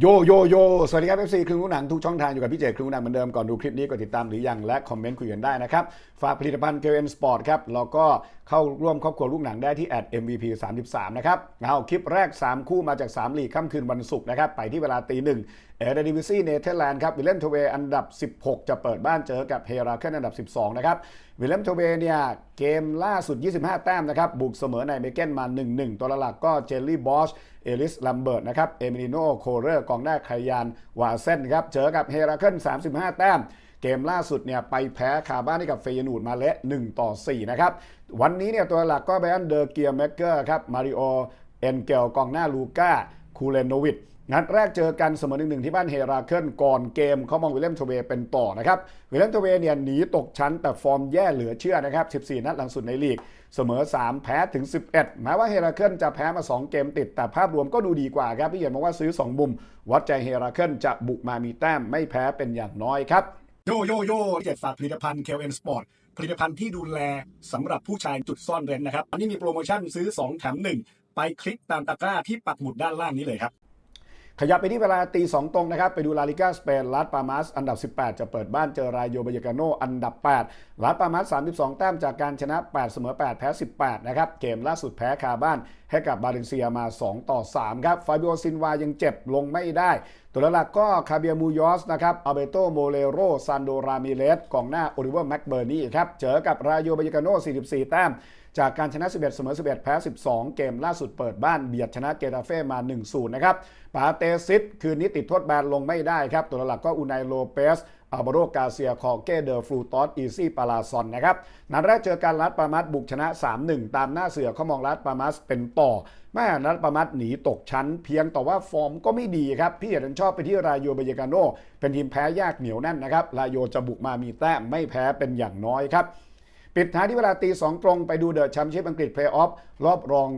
โยโยโยสวัสดีครับ FC ครึ่งรู้หนังทุกช่องทางอยู่กับพี่เจครึ่งรู้หนังเหมือนเดิมก่อนดูคลิปนี้กดติดตามหรือยังและคอมเมนต์คุยกันได้นะครับ ฝากผลิตภัณฑ์ KN Sport ครับ แล้วก็เข้าร่วมครอบครัวลูกหนังได้ที่แอด MVP 33 นะครับเอาคลิปแรก 3 คู่มาจาก 3 ลีกค่ำคืนวันศุกร์นะครับ ไปที่เวลาตีหนึ่งเอเดดิวิซี่เนเธอร์แลนด์ครับวิลเลมโทเวอันดับ 16 จะเปิดบ้านเจอกับเฮราเคิลอันดับ 12 นะครับ วิลเลมโทเวเนี่ยเกมล่าสุด 25 แต้มนะครับ บุกเสมอในเมเกนมา 1-1 ตัวหลักก็เจลลี่บอชเอลิสลัมเบิร์ตนะครับ เอมิลิโนโคเรอร์กองหน้าไคยานวาเซนครับเจอกับเฮราเคิล35 แต้มเกมล่าสุดเนี่ยไปแพ้คาบ้านให้กับเฟยนูดมาเละ1ต่อ 4 นะครับ วันนี้เนี่ยตัวหลักก็ไบนเดอร์เกียร์แมกเกอร์ครับมาริโอเอ็นเกลกองหน้าลูก้า คูเลนโนวิดนัดแรกเจอกันเสมอหนึ่งหนึ่งที่บ้านเฮราเคิลก่อนเกมเขามองวิลเลมทเวเป็นต่อนะครับวิลเลมทเวเนี่ยหนีตกชั้นแต่ฟอร์มแย่เหลือเชื่อนะครับ 14 นัดหลังสุดในลีก เสมอ 3 แพ้ถึง 11 แม้ว่าเฮราเคิลจะแพ้มา 2 เกมติด แต่ภาพรวมก็ดูดีกว่าครับ พี่เหยียนบอกว่าซื้อ 2 มุม วัดใจเฮราเคิลจะบุกมามีแต้มไม่แพ้เป็นอย่างน้อยครับโยโยโย่เจ็ดฝากผลิตภัณฑ์ KN Sport ผลิตภัณฑ์ที่ดูแลสำหรับผู้ชายจุดซ่อนเร้นนะครับ อันนี้มีโปรโมชั่นซื้อ 2 แถม 1 ไปคลิกตามตะกร้าที่ปักหมุดด้านล่างนี้เลยครับ ขยับไปที่เวลาตี2ตรงนะครับ ไปดูลาลิก้าสเปนลาสปามาสอันดับ 18 จะเปิดบ้านเจอรายโยบายกาโนอันดับ 8ลาสปามาส32 แต้มจากการชนะ 8 เสมอ 8 แพ้ 18 นะครับ เกมล่าสุดแพ้คาบ้านให้กับบาเลนเซียมา 2 ต่อ 3 ครับฟาบิโอซินวายังเจ็บลงไม่ได้ ตัวหลักก็คาเบียมูยอสนะครับอัลเบโตโมเลโรซันโดรามิเลสกองหน้าโอลิเวอร์แม็กเบอร์นี่ครับเจอกับรายโยบายกาโน 44 แต้ม จากการชนะ 11 เสมอ 11 แพ้ 12 เกมล่าสุดเปิดบ้านเบียดชนะเกตาเฟ่มา 1-0 นะครับ ปาเตซิตคืนนี้ติดโทษแบนลงไม่ได้ครับ ตัวหลักก็อูไนโลเปสอัลบาโรกาเซียคอเกเดอร์ฟลูตอสอีซี่ปาลาซอนนะครับนัดแรกเจอการรัดปามัสบุกชนะ 3-1 ตามหน้าเสือเขามองรัดปามัสเป็นต่อแม่นัดปามัสหนีตกชั้น เพียงแต่ว่าฟอร์มก็ไม่ดีครับ พี่เห็นชอบไปที่รายโยเบยกาโนเป็นทีมแพ้ยากเหนียวแน่นนะครับ รายโยจะบุกมามีแต้มไม่แพ้เป็นอย่างน้อยครับ ปิดท้ายที่เวลาตีสองตรงไปดูเดอะแชมเปี้ยนอังกฤษเพลย์ออฟรอบรอง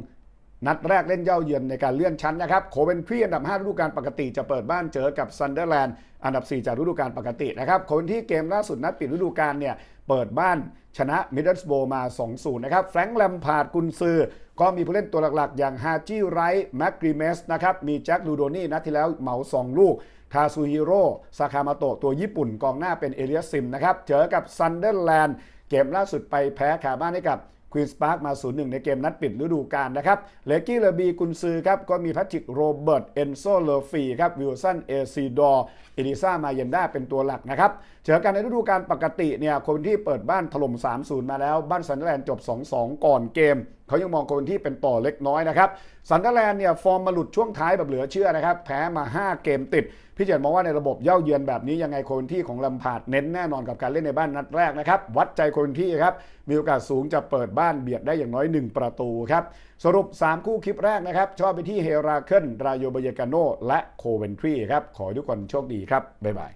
นัดแรกเล่นเย่าเยือนในการเลื่อนชั้นนะครับโคเวนทรีอันดับ5ฤดูกาลปกติจะเปิดบ้านเจอกับซันเดอร์แลนด์อันดับ 4 จากฤดูกาลปกตินะครับโคเวนทรีเกมล่าสุดนัดปิดฤดูกาลเนี่ยเปิดบ้านชนะมิดเดิลสโบมา 2-0 นะครับแฟรงค์แลมพาร์ดกุนซือ ก็มีผู้เล่นตัวหลักๆ อย่างฮาจิไรท์แม็กกรีเมสนะครับมีแจ็คลูโดนี่นัดที่แล้วเหมา 2 ลูกคาซูฮิโร่ซาคามาโตะตัวญี่ปุ่นกองหน้าเป็นเอเลียสซิมนะครับเจอกับซันเดอร์แลนด์เกมล่าสุดไปแพ้ขาบ้านให้กับ ควีนสปาร์กมา 0-1 ในเกมนัดปิดฤดูกาลนะครับเลกี้เลบีกุนซือครับก็มีแพทริกโรเบิร์ต เอนโซเลฟีครับวิลสันเอซีดอร์เอลิซามาเยนด้าเป็นตัวหลักนะครับเจอกันในฤดูกาลปกติเนี่ยคนที่เปิดบ้านถล่ม 3-0 มาแล้ว บ้านซันเดอร์แลนด์จบ 2-2 ก่อนเกม เขายังมองคนที่เป็นต่อเล็กน้อยนะครับซันเดอร์แลนด์เนี่ยฟอร์มมาหลุดช่วงท้ายแบบเหลือเชื่อนะครับแพ้มา 5 เกมติด พี่เจนมองว่าในระบบเย่าเยือนแบบนี้ยังไงคนที่ของลำพาดเน้นแน่นอนกับการเล่นในบ้านนัดแรกนะครับวัดใจคนที่ครับมีโอกาสสูงจะเปิดบ้านเบียดได้อย่างน้อย 1 ประตูครับสรุป 3 คู่คลิปแรกนะครับชอบไปที่เฮราเคิลรายโยบายกาโนและโคเวนทรีครับขอให้ทุกคนโชคดีครับบ๊ายบาย